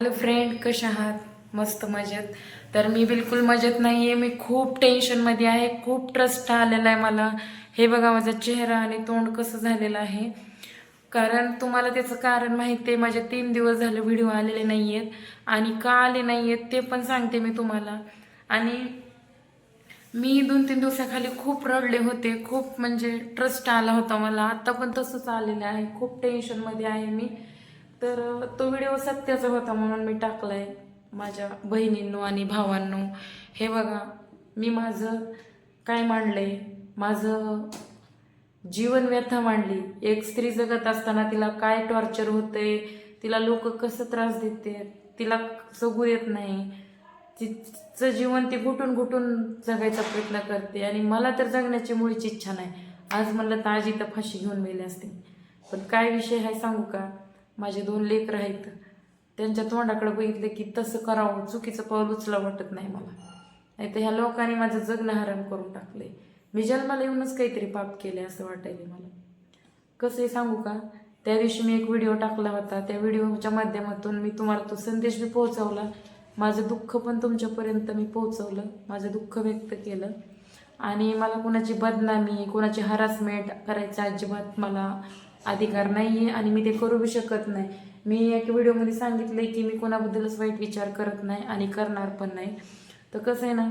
Hello friend कशा आहात? मस्त मजेत. तर मी बिलकुल मजेत नाही आहे मी खूप टेन्शनमध्ये आहे. खूप ट्रस्ट आलेला आहे मला. हे बघा माझा चेहरा आणि तोंड कसं झालेलं आहे. कारण तुम्हाला त्याचं कारण माहिती आहे माझे तीन दिवस झाले व्हिडिओ आलेले नाही आहेत आणि का आले नाही आहेत ते पण सांगते मी तुम्हाला. आणि मी दोन तीन दिवसाखाली खूप रडले होते. खूप म्हणजे ट्रस्ट आला होता मला. आत्ता पण तसंच आलेलं आहे. खूप टेन्शनमध्ये आहे मी. तर तो व्हिडिओ सत्याचा होता म्हणून मी टाकलाय. माझ्या बहिणींनो आणि भावांनो हे बघा मी माझं काय मांडलंय? माझं जीवन व्यथा मांडली. एक स्त्री जगत असताना तिला काय टॉर्चर होते तिला लोक कसं त्रास देते तिला जगू येत नाही. तिचं जीवन ती घुटून घुटून जगायचा प्रयत्न करते. आणि मला तर जगण्याची मुळीच इच्छा नाही. आज म्हणलं तर आजी तर फाशी घेऊन मेले असते पण काय विषय आहे सांगू का? माझे दोन लेकर आहेत. त्यांच्या तोंडाकडे बघितलं की तसं करावं चुकीचं पाऊल उचला वाटत नाही मला. नाही तर ह्या लोकांनी माझं जगणं हराम करून टाकलंय. मी जन्माला येऊनच काहीतरी पाप केले असं वाटायले मला. कसं आहे सांगू का? त्या दिवशी मी एक व्हिडिओ टाकला होता. त्या व्हिडिओच्या माध्यमातून मी तुम्हाला तो संदेश बी पोहोचवला. माझं दुःख पण तुमच्यापर्यंत मी पोहोचवलं. माझं दुःख व्यक्त केलं. आणि मला कोणाची बदनामी कोणाची हरासमेंट करायचं अजिबात मला अधिकार नाही आहे आणि मी ते करू बी शकत नाही. मी एक व्हिडिओमध्ये सांगितलं की मी कोणाबद्दलच वाईट विचार करत नाही आणि करणार पण नाही. तर कसं आहे ना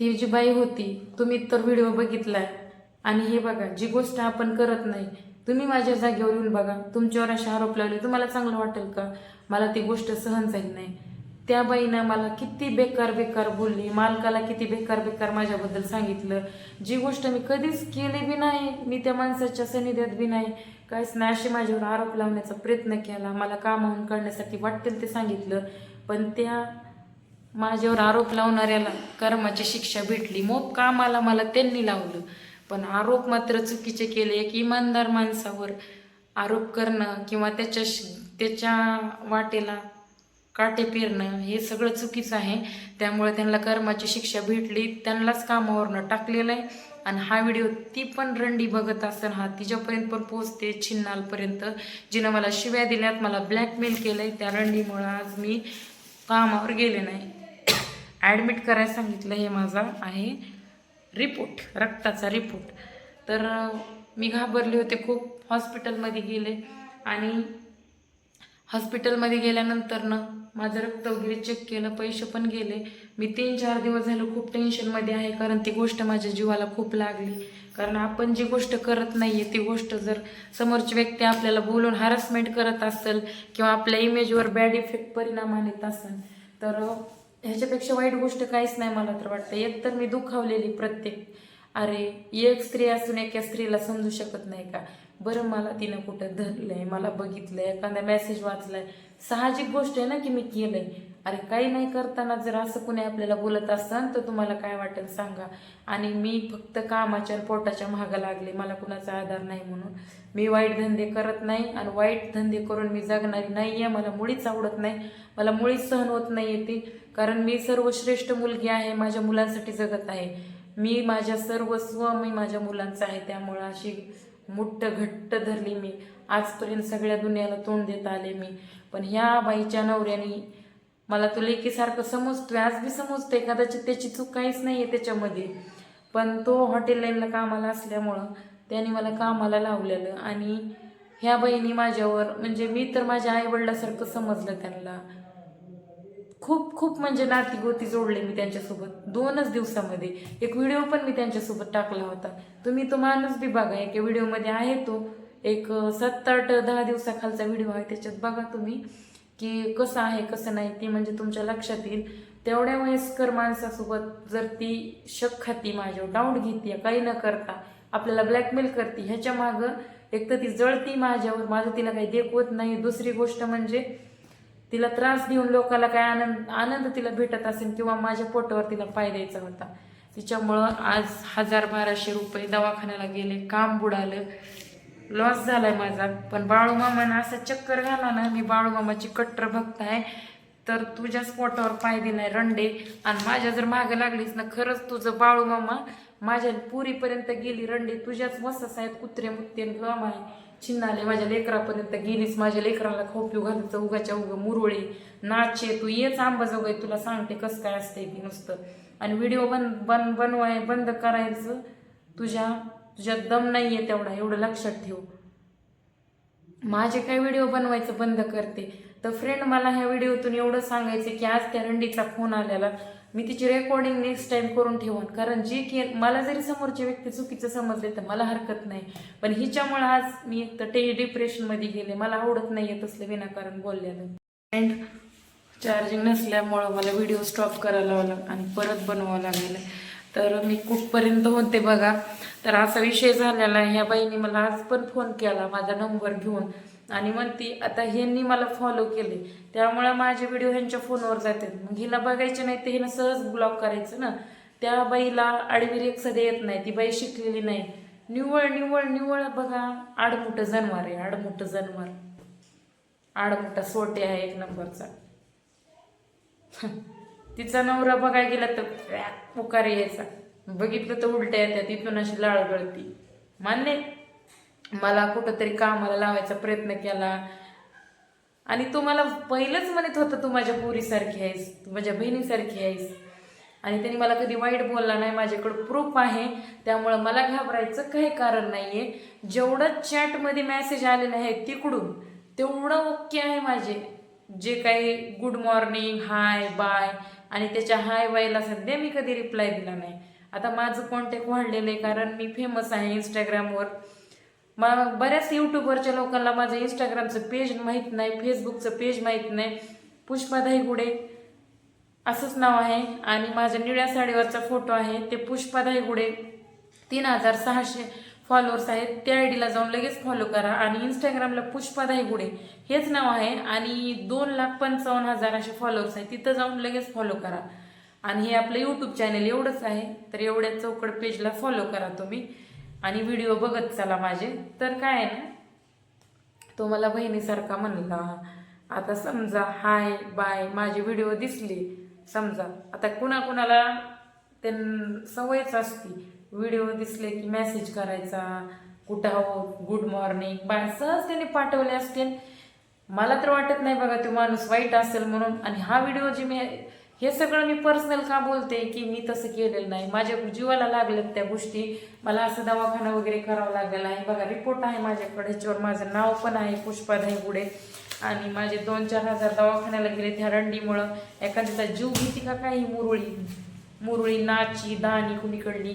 ती जी बाई होती तुम्ही तर व्हिडिओ बघितलाय. आणि हे बघा जी गोष्ट आपण करत नाही तुम्ही माझ्या जागेवर येऊन बघा. तुमच्यावर असे आरोप लावले तुम्हाला चांगलं वाटेल का? मला ती गोष्ट सहन जाईल नाही. त्या बाईनं मला किती बेकार बेकार बोलली. मालकाला किती बेकार बेकार माझ्याबद्दल सांगितलं. जी गोष्ट मी कधीच केली बी नाही मी त्या माणसाच्या सनिध्यात बी नाही. काहीच नाही असे माझ्यावर आरोप लावण्याचा प्रयत्न केला. मला कामावून काढण्यासाठी वाटेल ते सांगितलं. पण त्या माझ्यावर आरोप लावणाऱ्याला कर्माची शिक्षा भेटली. मोप कामाला मला त्यांनी लावलं. पण आरोप मात्र चुकीचे केले. एक इमानदार माणसावर आरोप करणं किंवा त्याच्या त्याच्या वाटेला काटे पेरणं हे सगळं चुकीचं आहे. त्यामुळे त्यांना कर्माची शिक्षा भेटली. त्यांनाच कामावरनं टाकलेलं आहे. आणि हा व्हिडिओ ती पण रंडी बघत असेल हा तिच्यापर्यंत पण पोचते छिन्नालपर्यंत. जिनं मला शिव्या दिल्यात मला ब्लॅकमेल केलं आहे त्या रंडीमुळं आज मी कामावर गेले नाही. ॲडमिट करायला सांगितलं हे माझा आहे रिपोर्ट रक्ताचा रिपोर्ट तर मी घाबरले होते खूप. हॉस्पिटलमध्ये गेले. आणि हॉस्पिटलमध्ये गेल्यानंतर ना माझं रक्त वगैरे चेक केलं पैसे पण गेले. मी तीन चार दिवस झालं खूप टेन्शनमध्ये आहे कारण ती गोष्ट माझ्या जीवाला खूप लागली. कारण आपण जी गोष्ट करत नाही आहे ती गोष्ट जर समोरची व्यक्ती आपल्याला बोलून हॅरसमेंट करत असेल किंवा आपल्या इमेजवर बॅड इफेक्ट परिणाम आणत असेल तर ह्याच्यापेक्षा वाईट गोष्ट काहीच नाही मला तर वाटतं. एक तर मी दुखावलेली प्रत्येक. अरे एक स्त्री असून एका स्त्रीला समजू शकत नाही का? बरं मला तिनं कुठं धरलंय मला बघितलंय एखादा मेसेज वाचलाय. साहजिक गोष्ट आहे ना की मी केलंय. अरे काही नाही करताना जर असं कुणी आपल्याला बोलत असाल तर तुम्हाला काय वाटेल सांगा. आणि मी फक्त कामाच्या पोटाच्या महागा लागले. मला कुणाचा आधार नाही म्हणून. मी वाईट धंदे करत नाही आणि वाईट धंदे करून मी जगणारी नाही आहे मला मुळीच आवडत नाही. मला मुळीच सहन होत नाही ती. कारण मी सर्वश्रेष्ठ मुलगी आहे माझ्या मुलांसाठी जगत आहे. मी माझ्या सर्वस्व मी माझ्या मुलांचं आहे. त्यामुळं अशी मुठ्ठ घट्ट धरली मी. आजपर्यंत सगळ्या दुनियाला तोंड देत आले मी. पण ह्या बाईच्या नवऱ्याने मला तो लेकीसारखं समजतोय आज बी समजतोय. कदाचित त्याची चूक काहीच नाही आहे त्याच्यामध्ये. पण तो हॉटेल लाईनला कामाला असल्यामुळं त्याने मला कामाला लावलेलं आणि ह्या बहिणी माझ्यावर म्हणजे मी तर माझ्या आईवडिलासारखं समजलं त्यांना. खूप खूप म्हणजे नाती गोती जोडले मी त्यांच्यासोबत. दोनच दिवसामध्ये. एक व्हिडिओ पण मी त्यांच्यासोबत टाकला होता. तुम्ही तो माणूस बी बघा एका व्हिडिओमध्ये आहे तो. एक सात आठ दहा दिवसाखालचा व्हिडिओ आहे. त्याच्यात बघा तुम्ही की कसं आहे कसं नाही ते म्हणजे तुमच्या लक्षात येईल. तेवढ्या वयस्कर माणसासोबत जर ती शक खाती माझ्यावर डाऊट घेते काही न करता आपल्याला ब्लॅकमेल करते ह्याच्या मागं एक तर ती जळती माझ्यावर. माझं तिला काही देखवत नाही. दुसरी गोष्ट म्हणजे तिला त्रास देऊन लोकाला काय आनंद आनंद तिला भेटत असेल किंवा माझ्या पोटावर तिला पाय द्यायचा होता. तिच्यामुळं आज हजार बाराशे रुपये दवाखान्याला गेले काम बुडालं. लॉस झालाय माझा. पण बाळूमामानं असं चक्कर घाला ना मी बाळूमामाची कट्टर भक्त आहे तर तुझ्याच पोटावर पाय दिलाय रंडे. आणि माझ्या जर मागं लागलीस ना खरंच तुझं बाळूमामा माझ्या पुरीपर्यंत गेली रंडे. तुझ्याच मसस आहेत कुत्रे मुत्ते गम आहे चिन्हाले माझ्या लेकरापर्यंत गेलीस. माझ्या लेकराला खाऊ घालायचं उगाच्या उग मुरळी नाचे तू येच आंबाजोगाई तुला सांगते कसं काय असते ती नुसतं. आणि व्हिडिओ बन बन बनवाय बंद करायचं. तुझ्या तुझ्या दम नाही आहे तेवढा एवढं लक्षात ठेव. माझे काय व्हिडिओ बनवायचं बंद करते. तर फ्रेंड मला ह्या व्हिडिओतून एवढं सांगायचं की आज त्या रंडीचा फोन आलेला. मी तिची रेकॉर्डिंग नेक्स्ट टाईम करून ठेवून. कारण जे की मला जरी समोरची व्यक्ती चुकीचं समजले तर मला हरकत नाही. पण हिच्यामुळे आज मी एक तर ते डिप्रेशनमध्ये गेले. मला आवडत नाही तसलं विनाकारण बोललेलं अँड चार्जिंग नसल्यामुळं मला व्हिडिओ स्टॉप करायला लागला आणि परत बनवावं लागेल तर मी कुठपर्यंत होते बघा. तर असा विषय झालेला आहे. ह्या बाईने मला आज पण फोन केला. माझा नंबर घेऊन. आणि म्हणती आता ह्यांनी मला फॉलो केले. त्यामुळे माझे व्हिडिओ ह्यांच्या फोनवर जातात. मग हिला बघायचे नाही तर हिनं सहज ब्लॉक करायचं ना. त्या बाईला आडवीर एक सध्या येत नाही. ती बाई शिकलेली नाही. निव्वळ निव्वळ निव्वळ बघा. आडमुठं जनावर आहे. आडमुठं जनावर. आडमुठा सोटे आहे एक नंबरचा. तिचा नवरा बघायला गेला तर पुकार यायचा. बघितलं तर उलट्या येत्या. तिथून अशी लाळ गळती. मान्य मला कुठंतरी कामाला लावायचा प्रयत्न केला. आणि तू मला पहिलंच म्हणत होतं तू माझ्या पोरीसारखी आहेस तू माझ्या बहिणीसारखी आहेस. आणि त्यांनी मला कधी वाईट बोलला नाही माझ्याकडं प्रूफ आहे. त्यामुळं मला घाबरायचं काही कारण नाही आहे जेवढं चॅटमध्ये मॅसेज आलेला आहे तिकडून तेवढं ओके आहे माझे. जे काही गुड मॉर्निंग हाय बाय आणि त्याच्या हाय बायला सध्या मी कधी रिप्लाय दिला नाही. आता माझं कॉन्टॅक्ट वाढलेलं आहे कारण मी फेमस आहे इंस्टाग्रामवर मग बऱ्याच यूट्यूबवरच्या लोकांना माझं इंस्टाग्रामचं पेज माहीत नाही फेसबुकचं पेज माहीत नाही. पुष्पा धाईगुडे असंच नाव आहे. आणि माझ्या निळ्या साडीवरचा फोटो आहे. ते पुष्पा धाईगुडे तीन हजार सहाशे फॉलोअर्स आहेत. त्या आय डीला जाऊन लगेच फॉलो करा. आणि इंस्टाग्रामला पुष्पा गुडे हेच नाव आहे. आणि दोन लाख पंचावन्न हजार असे फॉलोअर्स आहेत. तिथं जाऊन लगेच फॉलो करा. आणि हे आपलं यूट्यूब चॅनल एवढंच आहे. तर एवढ्या चौकड पेजला फॉलो करा तुम्ही. आणि व्हिडिओ बघत चला माझे. तर काय आहे ना तो मला बहिणीसारखा म्हणला आता समजा हाय बाय माझे व्हिडिओ दिसले समजा. आता कुणाकुणाला त्यां सवयच असती. व्हिडिओ दिसले की मेसेज करायचा कुठं हो गुड मॉर्निंग बाय सहज त्याने पाठवले असतील. मला तर वाटत नाही बघा तो माणूस वाईट असेल म्हणून. आणि हा व्हिडिओ जे मी हे सगळं मी पर्सनल का बोलते की मी तसं केलेलं नाही. माझ्या जीवाला लागल्यात त्या गोष्टी. मला असं दवाखाना वगैरे करावा लागलेला आहे. बघा रिपोर्ट आहे माझ्याकडे. ह्याच्यावर माझं नाव पण आहे पुष्पा पुढे आणि माझे दोन चार हजार दवाखान्याला गेले त्या रंडीमुळं. एखाद्याचा जीव घेती का काही मुरळी? मुरळी नाची दाणी कुणीकडली?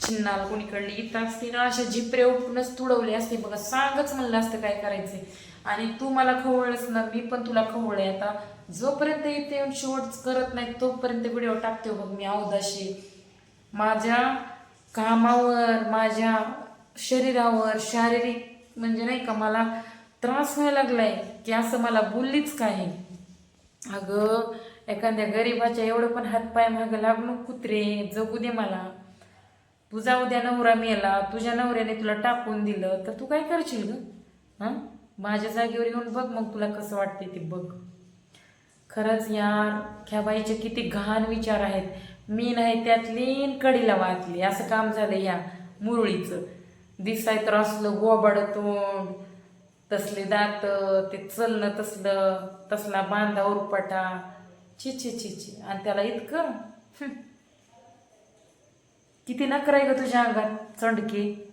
चिन्नाल कुणीकडली? इथं असते ना अशा झिपरे उठूनच तुडवले असते. बघा सांगच म्हणलं असतं काय करायचे. आणि तू मला खवळलंस ना मी पण तुला खवळले. आता जोपर्यंत इथे येऊन शेवट करत नाही तोपर्यंत व्हिडिओ टाकते बघ मी अवदाशी माझ्या कामावर माझ्या शरीरावर शारीरिक म्हणजे नाही का मला त्रास व्हायला लागलाय की असं मला बोललीच काय अगं एखाद्या गरीबाच्या एवढं पण हातपाय मागं लागणं कुत्रे जगू दे मला. तुझा उद्या नवरा मेला तुझ्या नवऱ्याने तुला टाकून दिलं तर तू काय करशील ग? हां? माझ्या जागेवर येऊन बघ मग तुला कसं वाटते ते बघ. खरंच यार ख्या बाईचे किती घाण विचार आहेत. मी नाही त्यातली कडीला वाचली. असं काम झालं ह्या मुरळीचं. दिसाय तर असलं गोबाड तोंड तसले दात ते चलणं तसलं तसला बांधा उरपटा. छि छि छि छि आणि त्याला इतकं? किती नकराय ग तुझ्या अंगात? चंडके.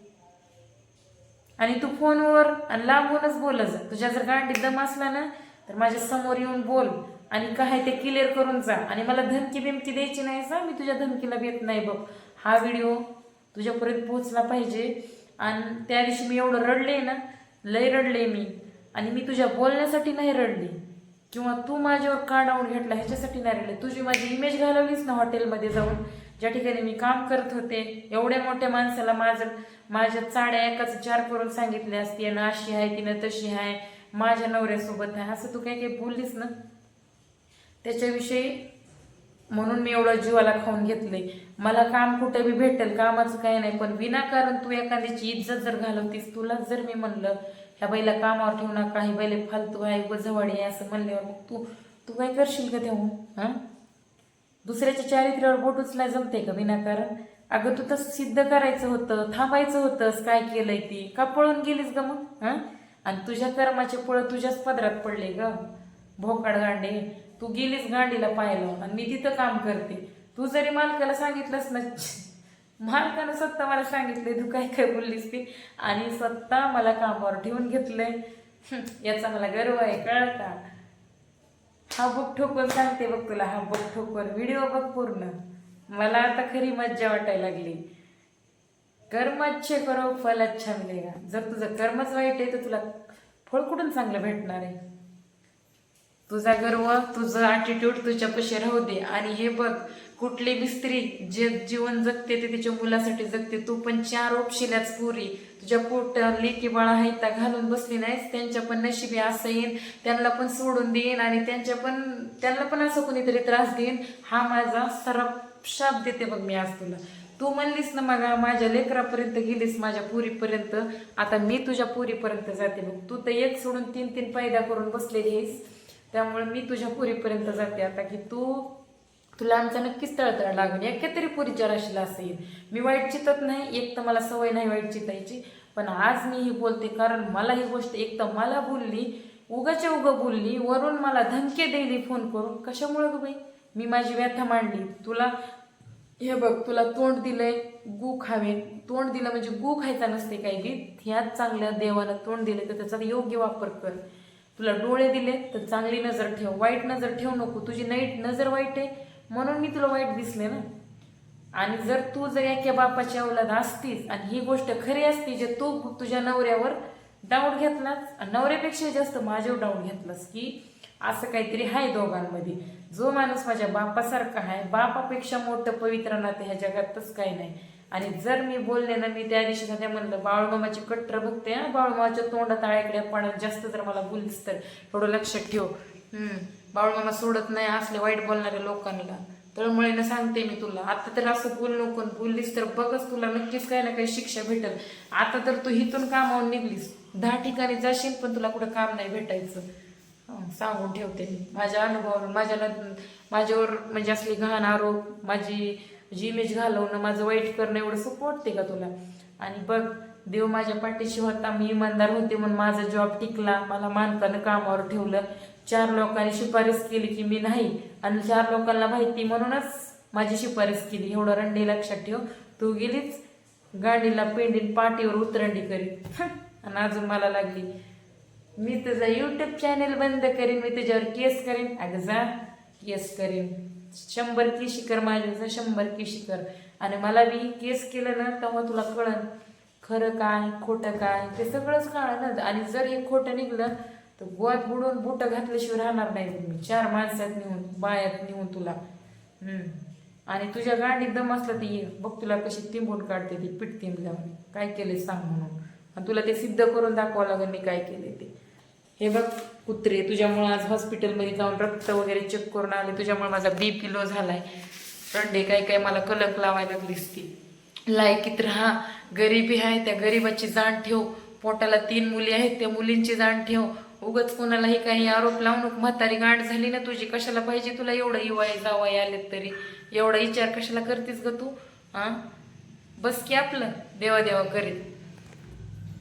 आणि तू फोनवर आणि लांबूनच बोलत जा. तुझ्या जर गांडीत दम असला ना तर माझ्यासमोर येऊन बोल आणि काय ते क्लिअर करून जा. आणि मला धमकी बिमकी द्यायची नाही सा मी तुझ्या धमकीला भेट नाही बघ. हा व्हिडिओ तुझ्यापर्यंत पोहोचला पाहिजे. आणि त्या दिवशी मी एवढं रडले ना लय रडले मी. आणि मी तुझ्या बोलण्यासाठी नाही रडले. किंवा तू माझ्यावर का डाऊन घेतला ह्याच्यासाठी नाही रडले. तुझी माझी इमेज घालवलीस ना हॉटेलमध्ये जाऊन. ज्या ठिकाणी मी काम करत होते एवढ्या मोठ्या माणसाला माझं माझ्या चाड्या एकाच चार करून सांगितल्या असती ना अशी आहे तिनं तशी आहे माझ्या नवऱ्यासोबत आहे असं तू काही काही बोललीस ना? त्याच्याविषयी म्हणून मी एवढं जीवाला खाऊन घेतले मला काम कुठे बी भेटेल कामाचं काही नाही पण विनाकारण तू एखाद्याची इज्जत जर घालवतीस तुलाच जर मी म्हणलं ह्या बैला कामावर ठेवू नका ही बैले फालतू आहे गजवाडी आहे असं म्हणल्यावर मग तू तू काय करशील का तेव्हा? हां? दुसऱ्याच्या चारित्र्यावर बोट उचलाय जमते का विनाकारण? अगं तू तसं सिद्ध करायचं होतं थांबायचं होतंस काय केलंय ती? का पळून गेलीस ग मग हां? आणि तुझ्या कर्माचे पुढं तुझ्याच पदरात पडले ग. भोकाड गांडे तू गेलीस गांडीला पाहिलं आणि मी तिथं काम करते. तू जरी मालकाला सांगितलंस ना मालकानं स्वतः मला सांगितले तू काय काय बोललीस ती? आणि स्वतः मला कामावर ठेवून घेतलंय. याचा मला गर्व आहे कळलं का? हा बुक ठोकून सांगते बघ तुला हा बुक ठोकून. व्हिडिओ बघ पूर्ण. मला आता खरी मज्जा वाटायला लागली. कर्म अच्छे करो फल अच्छा मिळेगा जर तुझं कर्मच वाईट आहे तर तुला फळ कुठून चांगलं भेटणार आहे? तुझा गर्व तुझं ॲटिट्यूड तुझ्यापाशी राहू दे. आणि हे बघ कुठली बी स्त्री जे जीवन जगते ते तिच्या मुलासाठी जगते तू पण चार ओपशिल्याच पुरी. तुझ्या पोट लेकी बाळा हायता घालून बसली नाहीस त्यांच्या पण नशिबी असं येईन त्यांना पण सोडून देईन आणि त्यांच्या पण त्यांना पण असं कोणीतरी त्रास देईन. हा माझा सराप शाप देते बघ मी आज तुला. तू म्हणलीस ना मग माझ्या लेकरापर्यंत गेलीस माझ्या पुरीपर्यंत. आता मी तुझ्या पुरीपर्यंत जाते बघ. तू तर एक सोडून तीन तीन पैदा करून बसलेली आहेस. त्यामुळे मी तुझ्या पुरीपर्यंत जाते. आता की तू तुला आमचा नक्कीच तळतळ लागून एका तरी पुरीच्या राशीला असेल. मी वाईट चितत नाही एक तर मला सवय नाही वाईट चितायची. पण आज मी ही बोलते कारण मला ही गोष्ट एक तर मला बोलली उगाच्या उगं बोलली वरून मला धमके दिली फोन करून. कशामुळं ग बाई? मी माझी व्यथा मांडली. तुला हे बघ तुला तोंड दिलंय गू खावे. तोंड दिलं म्हणजे गू खायचा नसते काही गीत ह्याच चांगल्या देवानं तोंड दिले तर त्याचा योग्य वापर कर. तुला डोळे दिले तर चांगली नजर ठेव. वाईट नजर ठेवू नको. तुझी नाईट नजर वाईट आहे. म्हणून मी तुला वाईट दिसले ना. आणि जर तू जर एका बापाची अवलाद असतीस आणि ही गोष्ट खरी असती जे तू तुझ्या नवऱ्यावर डाऊट घेतलास आणि नवऱ्यापेक्षा जास्त माझ्यावर डाऊट घेतलास की असं काहीतरी आहे दोघांमध्ये. जो माणूस माझ्या बापासारखा आहे बापापेक्षा मोठं पवित्र नाते ह्या जगातच काही नाही. आणि जर मी बोलले ना मी त्या दिवशी सध्या म्हणलं बाळूमामाची कट्टर बघते हा बाळूमामाच्या तोंडात आळ्याकडे पण जास्त जर मला बोललीस तर थोडं लक्षात ठेव. हम्म. बाळूमामा सोडत नाही असले वाईट बोलणाऱ्या लोकांना. तळमळीनं सांगते मी तुला. आता तर असं बोल नको बोललीस तर बघच तुला नक्कीच काही ना काही शिक्षा भेटेल. आता तर तू हिथून कामावून निघलीस. दहा ठिकाणी जाशील पण तुला कुठं काम नाही भेटायचं. सांगून ठेवते मी. माझ्या अनुभवावर माझ्या न- माझ्यावर म्हणजे असले घाण आरोप माझी जी इमेज घालवणं माझं वाईट करणं एवढं सोपं वाटते का तुला? आणि बघ देव माझ्या पाठीशी होता मी इमानदार होते म्हणून माझा जॉब टिकला. मला मानकानं कामावर ठेवलं. चार लोकांनी शिफारस केली की मी नाही. आणि चार लोकांना माहिती म्हणूनच माझी शिफारस केली. एवढं रंडी लक्षात ठेव. तू गेलीच. गाडीला पेंडीन पाठीवर उतरंडी करीत आणि अजून मला लागली मी तुझा यूट्यूब चॅनेल बंद करीन. मी तुझ्यावर केस करीन. अगं जा केस करीन. शंभर की शिकर माझ्या शंभर की शिकर आणि मला बी केस केलं ना तेव्हा तुला कळन. खरं काय खोटं काय ते सगळंच कळलं ना आणि जर हे खोटं निघलं तर गोत बुडून बुट घातल्याशिवाय राहणार नाही मी. चार माणसात नेऊन बायात नेऊन तुला. आणि तुझ्या गांडीत दम असला तर ये. बघ तुला कशी तिंबून काढते ती पीठ लावून काय केले सांग म्हणून. आणि तुला ते सिद्ध करून दाखवावं लागेल मी काय केले ते. हे बघ कुत्रे तुझ्यामुळे आज हॉस्पिटलमध्ये जाऊन रक्त वगैरे चेक करून आले. तुझ्यामुळे माझा बी पी लो झालाय. रंडे काय काय मला कलक लावायला लागलीस ती. लायकीत राहा. गरिबी आहे त्या गरिबाची जाण ठेव. पोटाला तीन मुली आहेत त्या मुलींची जाण ठेव. उगच कोणालाही काही आरोप लावू नको म्हातारी गाठ झाली ना तुझी कशाला पाहिजे तुला एवढं इवाय जावाय आलेत तरी? एवढा विचार कशाला करतेस ग तू हा बस की आपलं देवा देवा करीत.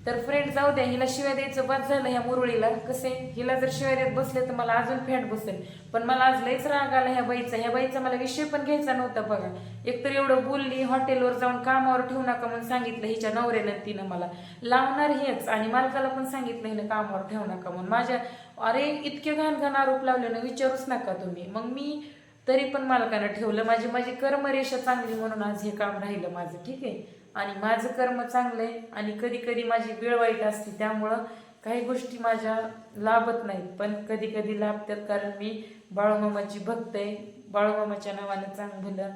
तर फ्रेंड जाऊ द्या हिला शिवाय द्यायचं बाद झालं ह्या मुरळीला. कसे? हिला जर शिवाय देत बसले तर मला अजून फॅट बसेल. पण मला आज लईच राग आला ह्या बाईचा. ह्या बाईचा मला विषय पण घ्यायचा नव्हता बघा. एकतर एवढं बोलली हॉटेलवर जाऊन कामावर ठेवू नका म्हणून सांगितलं हिच्या नवऱ्यानं तिनं मला. लावणार हेच आणि मालकाला पण सांगितलं हिनं कामावर ठेवू नका म्हणून. माझ्या अरे इतके घाण घाण आरोप लावले ना विचारूच नका तुम्ही. मग मी तरी पण मालकानं ठेवलं. माझी माझी कर्मरेषा चांगली म्हणून आज हे काम राहिलं माझं. ठीक आहे? आणि माझं कर्म चांगलं आहे आणि कधी कधी माझी वेळ वाईट असते त्यामुळं काही गोष्टी माझ्या लाभत नाहीत. पण कधी कधी लाभतात कारण मी बाळूमामाची भक्त आहे. बाळूमामाच्या नावानं चांगलं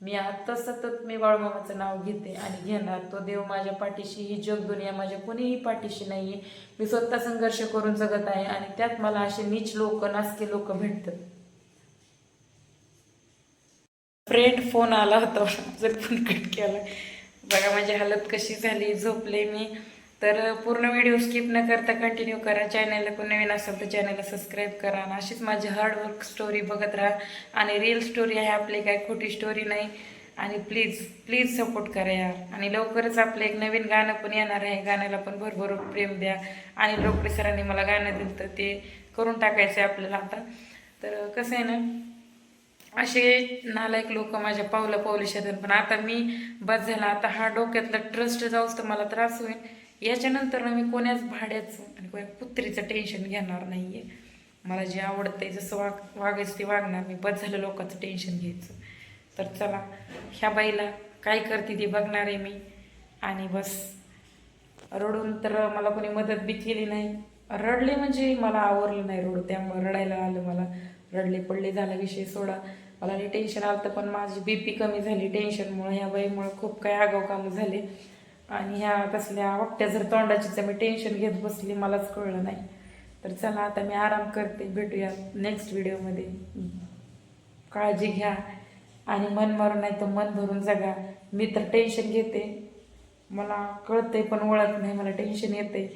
मी आता सतत मी बाळूमामाचं नाव घेते आणि घेणार. तो देव माझ्या पाठीशी ही जगदुनिया माझ्या कोणीही पाठीशी नाही आहे मी स्वतः संघर्ष करून जगत आहे आणि त्यात मला असे नीच लोक नासके लोक भेटतात. फ्रेंड फोन आला होता. जर फोन कट केला. बघा माझी हालत कशी झाली झोपले मी. तर पूर्ण व्हिडिओ स्किप न करता कंटिन्यू करा. चॅनलला कोण नवीन असेल तर चॅनलला सबस्क्राईब करा. आणि अशीच माझी हार्डवर्क स्टोरी बघत राहा. आणि रिअल स्टोरी आहे आपली काय खोटी स्टोरी नाही. आणि प्लीज प्लीज सपोर्ट करा यार. आणि लवकरच आपलं एक नवीन गाणं पण येणार आहे. गाण्याला पण भरभर प्रेम द्या. आणि लोकरे सरांनी मला गाणं दिलं तर ते करून टाकायचं आहे आपल्याला आता. तर कसं आहे ना असे नालायक लोक माझ्या पावलं पावली शेतात पण आता मी बस झाला. आता हा डोक्यातला ट्रस्ट जाऊच तर मला त्रास होईल. याच्यानंतर ना मी कोण्याच भाड्याचं आणि कोण्या पुत्रीचं टेन्शन घेणार नाही आहे मला जे आवडतं आहे जसं वाग वागायचं ते वागणार. मी बस झालं लोकांचं टेन्शन घ्यायचं. तर चला ह्या बाईला काय करते ती बघणार आहे मी. आणि बस. रडून तर मला कोणी मदत बी केली नाही. रडले म्हणजे मला आवरलं नाही रडू. त्यामुळे रडायला आलं मला. रडले पडले झाला विषय सोडा. मला नाही टेन्शन आलं तर पण माझी बी पी कमी झाली टेन्शनमुळं ह्या वयमुळं खूप काही आगाव कामं झाले. आणि ह्या कसल्या वाटत्या जर तोंडाचीच मी टेन्शन घेत बसली मलाच कळलं नाही. तर चला आता मी आराम करते भेटूया नेक्स्ट व्हिडिओमध्ये काळजी घ्या आणि मन मारून नाही तर मन भरून जगा. मी तर टेन्शन घेते. मला कळतंय पण ओळख नाही मला टेन्शन येते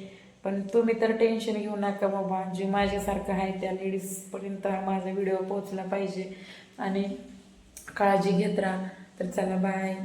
पण तुम्ही तर टेन्शन घेऊ नका बाबा. जे माझ्यासारखं आहे त्या लेडीजपर्यंत हा माझा व्हिडिओ पोहोचला पाहिजे. आणि काळजी घेत राहा. तर चला बाय